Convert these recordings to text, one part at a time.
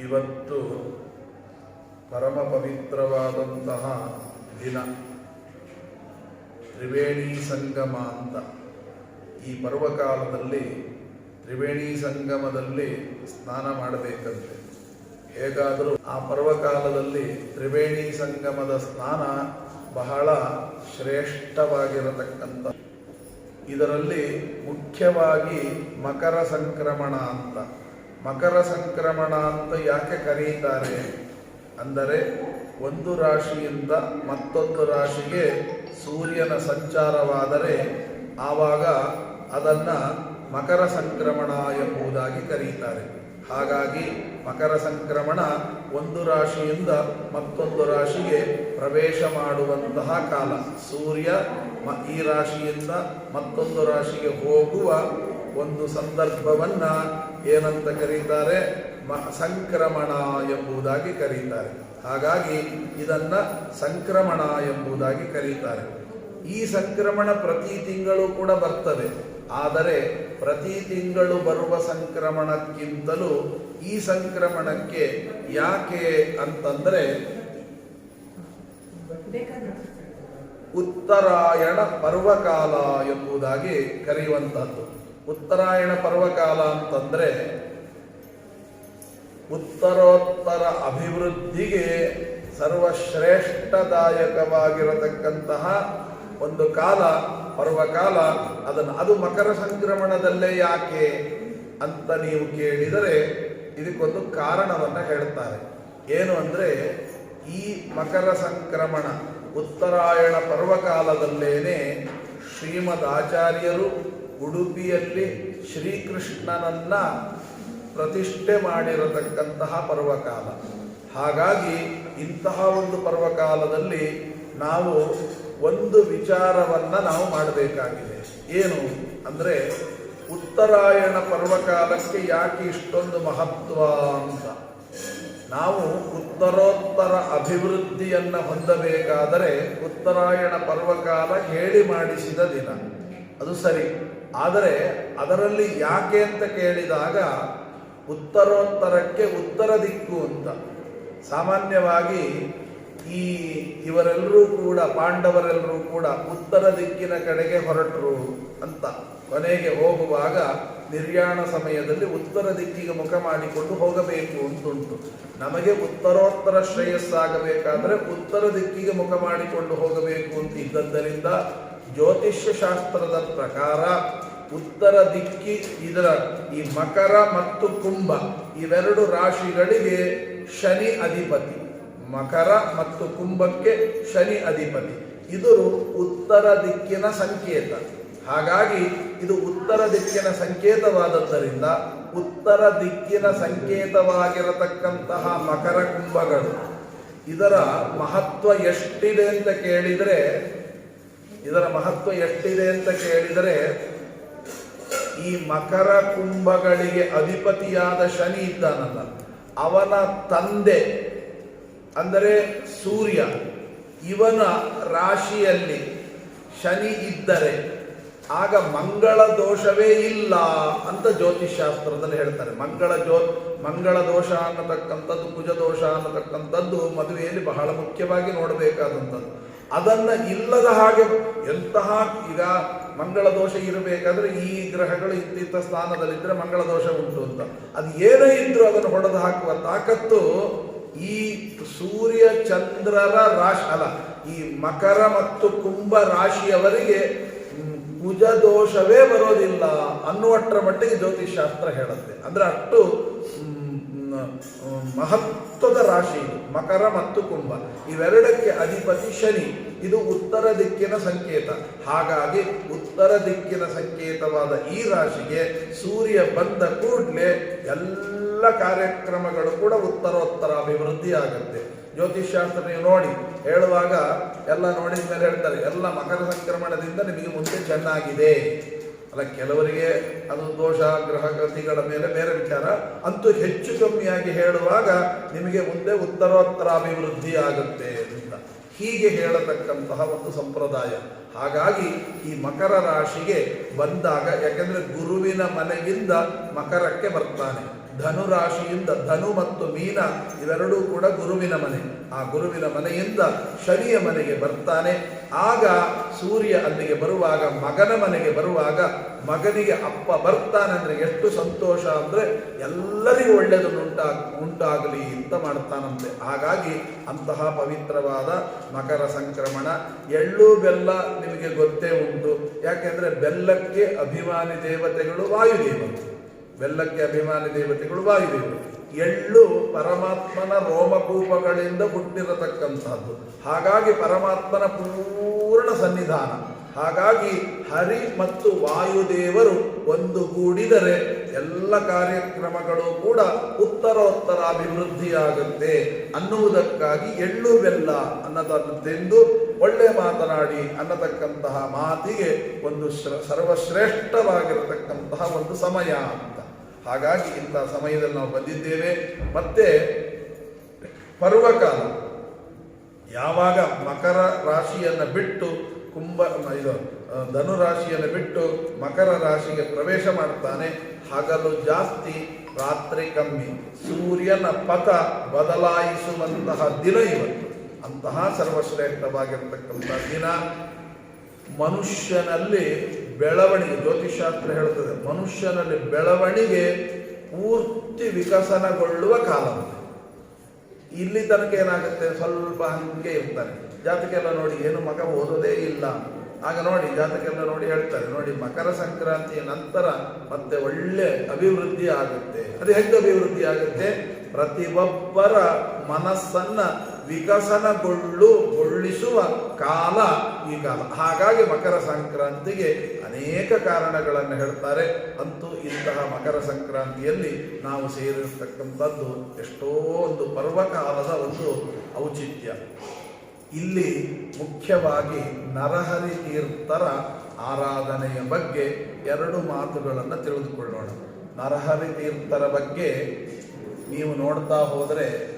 ಇವತ್ತು ಪರಮ ಪವಿತ್ರವಾದಂತಹ ದಿನ. ತ್ರಿವೇಣಿ ಸಂಗಮ ಅಂತ. ಈ ಪರ್ವಕಾಲದಲ್ಲಿ ತ್ರಿವೇಣಿ ಸಂಗಮದಲ್ಲಿ ಸ್ನಾನ ಮಾಡಬೇಕಂತೆ. ಹೇಗಾದರೂ ಆ ಪರ್ವಕಾಲದಲ್ಲಿ ತ್ರಿವೇಣಿ ಸಂಗಮದ ಸ್ನಾನ ಬಹಳ ಶ್ರೇಷ್ಠವಾಗಿರತಕ್ಕಂಥ. ಇದರಲ್ಲಿ ಮುಖ್ಯವಾಗಿ ಮಕರ ಸಂಕ್ರಮಣ ಅಂತ. ಮಕರ ಸಂಕ್ರಮಣ ಅಂತ ಯಾಕೆ ಕರೀತಾರೆ ಅಂದರೆ ಒಂದು ರಾಶಿಯಿಂದ ಮತ್ತೊಂದು ರಾಶಿಗೆ ಸೂರ್ಯನ ಸಂಚಾರವಾದರೆ ಆವಾಗ ಅದನ್ನು ಮಕರ ಸಂಕ್ರಮಣ ಎಂಬುದಾಗಿ ಕರೀತಾರೆ. ಹಾಗಾಗಿ ಮಕರ ಸಂಕ್ರಮಣ ಒಂದು ರಾಶಿಯಿಂದ ಮತ್ತೊಂದು ರಾಶಿಗೆ ಪ್ರವೇಶ ಮಾಡುವಂತಹ ಕಾಲ. ಸೂರ್ಯ ಈ ರಾಶಿಯಿಂದ ಮತ್ತೊಂದು ರಾಶಿಗೆ ಹೋಗುವ ಒಂದು ಸಂದರ್ಭವನ್ನ ಏನಂತ ಕರೀತಾರೆ? ಸಂಕ್ರಮಣ ಎಂಬುದಾಗಿ ಕರೀತಾರೆ. ಹಾಗಾಗಿ ಇದನ್ನ ಸಂಕ್ರಮಣ ಎಂಬುದಾಗಿ ಕರೀತಾರೆ. ಈ ಸಂಕ್ರಮಣ ಪ್ರತಿ ತಿಂಗಳು ಕೂಡ ಬರ್ತದೆ. ಆದರೆ ಪ್ರತಿ ತಿಂಗಳು ಬರುವ ಸಂಕ್ರಮಣಕ್ಕಿಂತಲೂ ಈ ಸಂಕ್ರಮಣಕ್ಕೆ ಯಾಕೆ ಅಂತಂದ್ರೆ ಉತ್ತರಾಯಣ ಪರ್ವಕಾಲ ಎಂಬುದಾಗಿ ಕರೆಯುವಂತಹದ್ದು. ಉತ್ತರಾಯಣ ಪರ್ವಕಾಲ ಅಂತಂದ್ರೆ ಉತ್ತರೋತ್ತರ ಅಭಿವೃದ್ಧಿಗೆ ಸರ್ವಶ್ರೇಷ್ಠದಾಯಕವಾಗಿರತಕ್ಕಂತಹ ಒಂದು ಕಾಲ, ಪರ್ವಕಾಲ. ಅದನ್ನು ಅದು ಮಕರ ಸಂಕ್ರಮಣದಲ್ಲೇ ಯಾಕೆ ಅಂತ ನೀವು ಕೇಳಿದರೆ ಇದಕ್ಕೊಂದು ಕಾರಣವನ್ನು ಹೇಳ್ತಾರೆ. ಏನು ಅಂದ್ರೆ ಈ ಮಕರ ಸಂಕ್ರಮಣ ಉತ್ತರಾಯಣ ಪರ್ವಕಾಲದಲ್ಲೇನೆ ಶ್ರೀಮದ್ ಆಚಾರ್ಯರು ಉಡುಪಿಯಲ್ಲಿ ಶ್ರೀಕೃಷ್ಣನನ್ನ ಪ್ರತಿಷ್ಠೆ ಮಾಡಿರತಕ್ಕಂತಹ ಪರ್ವಕಾಲ. ಹಾಗಾಗಿ ಇಂತಹ ಒಂದು ಪರ್ವಕಾಲದಲ್ಲಿ ನಾವು ಒಂದು ವಿಚಾರವನ್ನು ನಾವು ಮಾಡಬೇಕಾಗಿದೆ. ಏನು ಅಂದ್ರೆ ಉತ್ತರಾಯಣ ಪರ್ವಕಾಲಕ್ಕೆ ಯಾಕೆ ಇಷ್ಟೊಂದು ಮಹತ್ವ ಅಂತ. ನಾವು ಉತ್ತರೋತ್ತರ ಅಭಿವೃದ್ಧಿಯನ್ನು ಹೊಂದಬೇಕಾದರೆ ಉತ್ತರಾಯಣ ಪರ್ವಕಾಲ ಹೇಳಿ ಮಾಡಿಸಿದ ದಿನ. ಅದು ಸರಿ. ಆದರೆ ಅದರಲ್ಲಿ ಯಾಕೆ ಅಂತ ಕೇಳಿದಾಗ ಉತ್ತರೋತ್ತರಕ್ಕೆ ಉತ್ತರ ದಿಕ್ಕು ಅಂತ. ಸಾಮಾನ್ಯವಾಗಿ ಈ ಇವರೆಲ್ಲರೂ ಕೂಡ ಪಾಂಡವರೆಲ್ಲರೂ ಕೂಡ ಉತ್ತರ ದಿಕ್ಕಿನ ಕಡೆಗೆ ಹೊರಟರು ಅಂತ. ಕೊನೆಗೆ ಹೋಗುವಾಗ ನಿರ್ಯಾಣ ಸಮಯದಲ್ಲಿ ಉತ್ತರ ದಿಕ್ಕಿಗೆ ಮುಖ ಮಾಡಿಕೊಂಡು ಹೋಗಬೇಕು ಅಂತುಂಟು ನಮಗೆ ಉತ್ತರೋತ್ತರ ಶ್ರೇಯಸ್ಸಾಗಬೇಕಾದ್ರೆ ಉತ್ತರ ದಿಕ್ಕಿಗೆ ಮುಖ ಮಾಡಿಕೊಂಡು ಹೋಗಬೇಕು ಅಂತ ಇದ್ದದ್ದರಿಂದ ಜ್ಯೋತಿಷ್ಯ ಶಾಸ್ತ್ರದ ಪ್ರಕಾರ ಉತ್ತರ ದಿಕ್ಕಿ, ಇದರ ಈ ಮಕರ ಮತ್ತು ಕುಂಭ ಇವೆರಡು ರಾಶಿಗಳಿಗೆ ಶನಿ ಅಧಿಪತಿ. ಮಕರ ಮತ್ತು ಕುಂಭಕ್ಕೆ ಶನಿ ಅಧಿಪತಿ. ಇದು ಉತ್ತರ ದಿಕ್ಕಿನ ಸಂಕೇತ. ಹಾಗಾಗಿ ಇದು ಉತ್ತರ ದಿಕ್ಕಿನ ಸಂಕೇತವಾದದ್ದರಿಂದ ಉತ್ತರ ದಿಕ್ಕಿನ ಸಂಕೇತವಾಗಿರತಕ್ಕಂತಹ ಮಕರ ಕುಂಭಗಳು. ಇದರ ಮಹತ್ವ ಎಷ್ಟಿದೆ ಅಂತ ಕೇಳಿದರೆ, ಇದರ ಮಹತ್ವ ಎಷ್ಟಿದೆ ಅಂತ ಕೇಳಿದರೆ, ಈ ಮಕರ ಕುಂಭಗಳಿಗೆ ಅಧಿಪತಿಯಾದ ಶನಿ ಇದ್ದಾನಲ್ಲ. ಅವನ ತಂದೆ ಅಂದರೆ ಸೂರ್ಯ. ಇವನ ರಾಶಿಯಲ್ಲಿ ಶನಿ ಇದ್ದರೆ ಆಗ ಮಂಗಳ ದೋಷವೇ ಇಲ್ಲ ಅಂತ ಜ್ಯೋತಿಷಾಸ್ತ್ರದಲ್ಲಿ ಹೇಳ್ತಾರೆ. ಮಂಗಳ ಜ್ಯೋ, ಮಂಗಳ ದೋಷ ಅನ್ನತಕ್ಕಂಥದ್ದು, ಕುಜ ದೋಷ ಅನ್ನತಕ್ಕಂಥದ್ದು ಮದುವೆಯಲ್ಲಿ ಬಹಳ ಮುಖ್ಯವಾಗಿ ನೋಡಬೇಕಾದಂಥದ್ದು. ಅದನ್ನ ಇಲ್ಲದ ಹಾಗೆ ಎಂತಹ ಈಗ ಮಂಗಳ ದೋಷ ಇರಬೇಕಾದ್ರೆ ಈ ಗ್ರಹಗಳು ಇಂತಿಂಥ ಸ್ಥಾನದಲ್ಲಿದ್ದರೆ ಮಂಗಳ ದೋಷ ಉಂಟು ಅಂತ. ಅದು ಏನೇ ಇದ್ದರೂ ಅದನ್ನು ಹೊಡೆದು ಹಾಕುವ ತಾಕತ್ತು ಈ ಸೂರ್ಯ ಚಂದ್ರರ ರಾಶಿ, ಅಲ್ಲ, ಈ ಮಕರ ಮತ್ತು ಕುಂಭ ರಾಶಿಯವರಿಗೆ ಕುಜ ದೋಷವೇ ಬರೋದಿಲ್ಲ ಅನ್ನುವಷ್ಟರ ಮಟ್ಟಿಗೆ ಜ್ಯೋತಿಷ್ ಶಾಸ್ತ್ರ ಹೇಳುತ್ತೆ. ಅಂದ್ರೆ ಅಷ್ಟು ಮಹತ್ವದ ರಾಶಿ ಮಕರ ಮತ್ತು ಕುಂಭ. ಇವೆರಡಕ್ಕೆ ಅಧಿಪತಿ ಶನಿ. ಇದು ಉತ್ತರ ದಿಕ್ಕಿನ ಸಂಕೇತ. ಹಾಗಾಗಿ ಉತ್ತರ ದಿಕ್ಕಿನ ಸಂಕೇತವಾದ ಈ ರಾಶಿಗೆ ಸೂರ್ಯ ಬಂದ ಕೂಡಲೇ ಎಲ್ಲ ಕಾರ್ಯಕ್ರಮಗಳು ಕೂಡ ಉತ್ತರೋತ್ತರ ಅಭಿವೃದ್ಧಿ ಆಗುತ್ತೆ ಜ್ಯೋತಿಷ್ಶಾಸ್ತ್ರ ನೀವು ನೋಡಿ ಹೇಳುವಾಗ ಎಲ್ಲ ನೋಡಿದ ಮೇಲೆ ಹೇಳ್ತಾರೆ, ಎಲ್ಲ ಮಕರ ಸಂಕ್ರಮಣದಿಂದ ನಿಮಗೆ ಮುಂದೆ ಚೆನ್ನಾಗಿದೆ. ಅಲ್ಲ, ಕೆಲವರಿಗೆ ಅದು ದೋಷ, ಗ್ರಹ ಗತಿಗಳ ಮೇಲೆ ಬೇರೆ ವಿಚಾರ. ಅಂತೂ ಹೆಚ್ಚು ಕಮ್ಮಿಯಾಗಿ ಹೇಳುವಾಗ ನಿಮಗೆ ಮುಂದೆ ಉತ್ತರೋತ್ತರ ಅಭಿವೃದ್ಧಿ ಆಗುತ್ತೆ ಅಂತ. ಹೀಗೆ ಹೇಳತಕ್ಕಂತಹ ಒಂದು ಸಂಪ್ರದಾಯ. ಹಾಗಾಗಿ ಈ ಮಕರ ರಾಶಿಗೆ ಬಂದಾಗ, ಯಾಕೆಂದರೆ ಗುರುವಿನ ಮನೆಯಿಂದ ಮಕರಕ್ಕೆ ಬರ್ತಾನೆ. ಧನು ರಾಶಿಯಿಂದ ಧನು ಮತ್ತು ಮೀನ ಇವೆರಡೂ ಕೂಡ ಗುರುವಿನ ಮನೆ. ಆ ಗುರುವಿನ ಮನೆಯಿಂದ ಶನಿಯ ಮನೆಗೆ ಬರ್ತಾನೆ. ಆಗ ಸೂರ್ಯ ಅಲ್ಲಿಗೆ ಬರುವಾಗ, ಮಗನ ಮನೆಗೆ ಬರುವಾಗ, ಮಗನಿಗೆ ಅಪ್ಪ ಬರ್ತಾನೆ ಅಂದ್ರೆ ಎಷ್ಟು ಸಂತೋಷ ಅಂದ್ರೆ ಎಲ್ಲರಿಗೂ ಒಳ್ಳೆಯದನ್ನು ಉಂಟಾಗ ಉಂಟಾಗಲಿ ಅಂತ ಮಾಡ್ತಾನಂತೆ. ಹಾಗಾಗಿ ಅಂತಹ ಪವಿತ್ರವಾದ ಮಕರ ಸಂಕ್ರಮಣ ಎಳ್ಳು ಬೆಲ್ಲ ನಿಮಗೆ ಗೊತ್ತೇ ಉಂಟು. ಯಾಕೆಂದ್ರೆ ಬೆಲ್ಲಕ್ಕೆ ಅಭಿಮಾನಿ ದೇವತೆಗಳು ವಾಯುದೇವರು. ಬೆಲ್ಲಕ್ಕೆ ಅಭಿಮಾನಿ ದೇವತೆಗಳು ವಾಯುದೇವರು. ಎಳ್ಳು ಪರಮಾತ್ಮನ ರೋಮಕೂಪಗಳಿಂದ ಹುಟ್ಟಿರತಕ್ಕಂಥದ್ದು. ಹಾಗಾಗಿ ಪರಮಾತ್ಮನ ಪೂರ್ಣ ಸನ್ನಿಧಾನ. ಹಾಗಾಗಿ ಹರಿ ಮತ್ತು ವಾಯುದೇವರು ಒಂದು ಕೂಡಿದರೆ ಎಲ್ಲ ಕಾರ್ಯಕ್ರಮಗಳು ಕೂಡ ಉತ್ತರೋತ್ತರ ಅಭಿವೃದ್ಧಿಯಾಗುತ್ತೆ ಅನ್ನುವುದಕ್ಕಾಗಿ ಎಳ್ಳು ಬೆಲ್ಲ ಅನ್ನೋದನ್ನು ಒಳ್ಳೆ ಮಾತನಾಡಿ ಅನ್ನತಕ್ಕಂತಹ ಮಾತಿಗೆ ಒಂದು ಶ್ರ, ಸರ್ವಶ್ರೇಷ್ಠವಾಗಿರತಕ್ಕಂತಹ ಒಂದು ಸಮಯ ಅಂತ. ಹಾಗಾಗಿ ಇಂಥ ಸಮಯದಲ್ಲಿ ನಾವು ಬಂದಿದ್ದೇವೆ. ಮತ್ತೆ ಪರ್ವಕಾಲ. ಯಾವಾಗ ಮಕರ ರಾಶಿಯನ್ನು ಬಿಟ್ಟು ಕುಂಭ, ಇದು ಧನುರಾಶಿಯನ್ನು ಧನು ರಾಶಿಯನ್ನು ಬಿಟ್ಟು ಮಕರ ರಾಶಿಗೆ ಪ್ರವೇಶ ಮಾಡ್ತಾನೆ, ಹಗಲು ಜಾಸ್ತಿ, ರಾತ್ರಿ ಕಮ್ಮಿ. ಸೂರ್ಯನ ಪಥ ಬದಲಾಯಿಸುವಂತಹ ದಿನ ಇವತ್ತು. ಅಂತಹ ಸರ್ವಶ್ರೇಷ್ಠವಾಗಿರ್ತಕ್ಕಂಥ ದಿನ. ಮನುಷ್ಯನಲ್ಲಿ ಬೆಳವಣಿಗೆ ಜ್ಯೋತಿಷಾಸ್ತ್ರ ಹೇಳುತ್ತದೆ, ಮನುಷ್ಯನಲ್ಲಿ ಬೆಳವಣಿಗೆ ಪೂರ್ತಿ ವಿಕಸನಗೊಳ್ಳುವ ಕಾಲ ಇಲ್ಲಿ ತನಕ ಏನಾಗುತ್ತೆ? ಸ್ವಲ್ಪ ಹಂಗೆ ಇರ್ತಾರೆ. ಜಾತಕೆಲ್ಲ ನೋಡಿ, ಏನು ಮಗ ಓದೋದೇ ಇಲ್ಲ. ಆಗ ನೋಡಿ ಜಾತಕೆಲ್ಲ ನೋಡಿ ಹೇಳ್ತಾರೆ, ನೋಡಿ, ಮಕರ ಸಂಕ್ರಾಂತಿಯ ನಂತರ ಮತ್ತೆ ಒಳ್ಳೆ ಅಭಿವೃದ್ಧಿ ಆಗುತ್ತೆ. ಅದು ಹೆಂಗೆ ಅಭಿವೃದ್ಧಿ ಆಗುತ್ತೆ? ಪ್ರತಿಯೊಬ್ಬರ ಮನಸ್ಸನ್ನ ವಿಕಸನಗೊಳ್ಳುಗೊಳ್ಳಿಸುವ ಕಾಲ ಈ ಕಾಲ. ಹಾಗಾಗಿ ಮಕರ ಸಂಕ್ರಾಂತಿಗೆ ಅನೇಕ ಕಾರಣಗಳನ್ನು ಹೇಳ್ತಾರೆ. ಅಂತೂ ಇಂತಹ ಮಕರ ಸಂಕ್ರಾಂತಿಯಲ್ಲಿ ನಾವು ಸೇರಿರ್ತಕ್ಕಂಥದ್ದು ಎಷ್ಟೋ ಒಂದು ಪರ್ವಕಾಲದ ಒಂದು ಔಚಿತ್ಯ. ಇಲ್ಲಿ ಮುಖ್ಯವಾಗಿ ನರಹರಿ ತೀರ್ಥರ ಆರಾಧನೆಯ ಬಗ್ಗೆ ಎರಡು ಮಾತುಗಳನ್ನು ತಿಳಿದುಕೊಳ್ಳೋಣ. ನರಹರಿ ತೀರ್ಥರ ಬಗ್ಗೆ ನೀವು ನೋಡ್ತಾ ಹೋದರೆ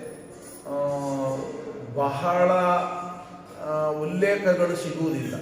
ಬಹಳ ಉಲ್ಲೇಖಗಳು ಸಿಗುವುದಿಲ್ಲ.